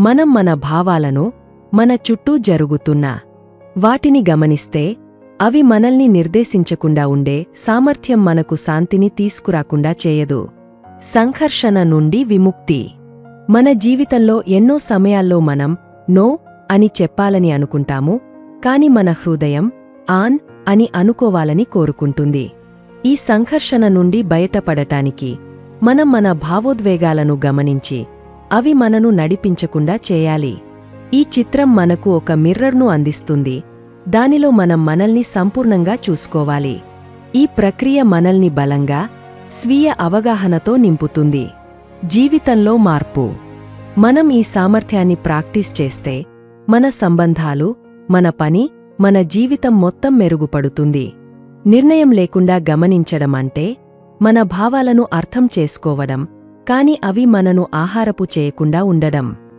మనం మన భావాలను మన చుట్టూ జరుగుతున్న వాటిని గమనిస్తే అవి మనల్ని నిర్దేశించకుండా ఉండే సామర్థ్యం మనకు శాంతిని తీసుకురాకుండా చేయదు. సంఘర్షణ నుండి విముక్తి. మన జీవితంలో ఎన్నో సమయాల్లో మనం నో అని చెప్పాలని అనుకుంటాము కాని మన హృదయం ఆన్ అని అనుకోవాలని కోరుకుంటుంది. ఈ సంఘర్షణ నుండి బయటపడటానికి మనం మన భావోద్వేగాలను గమనించి అవి మనను నడిపించకుండా చేయాలి. ఈ చిత్రం మనకు ఒక మిర్రర్ను అందిస్తుంది. దానిలో మనం మనల్ని సంపూర్ణంగా చూసుకోవాలి. ఈ ప్రక్రియ మనల్ని బలంగా స్వీయ అవగాహనతో నింపుతుంది. జీవితంలో మార్పు. మనం ఈ సామర్థ్యాన్ని ప్రాక్టీస్ చేస్తే మన సంబంధాలు మన పని మన జీవితం మొత్తం మెరుగుపడుతుంది. నిర్ణయం లేకుండా గమనించడం అంటే మన భావాలను అర్థం చేసుకోవడం కాని అవి మనను ఆహారపు చేయకుండా ఉండడం.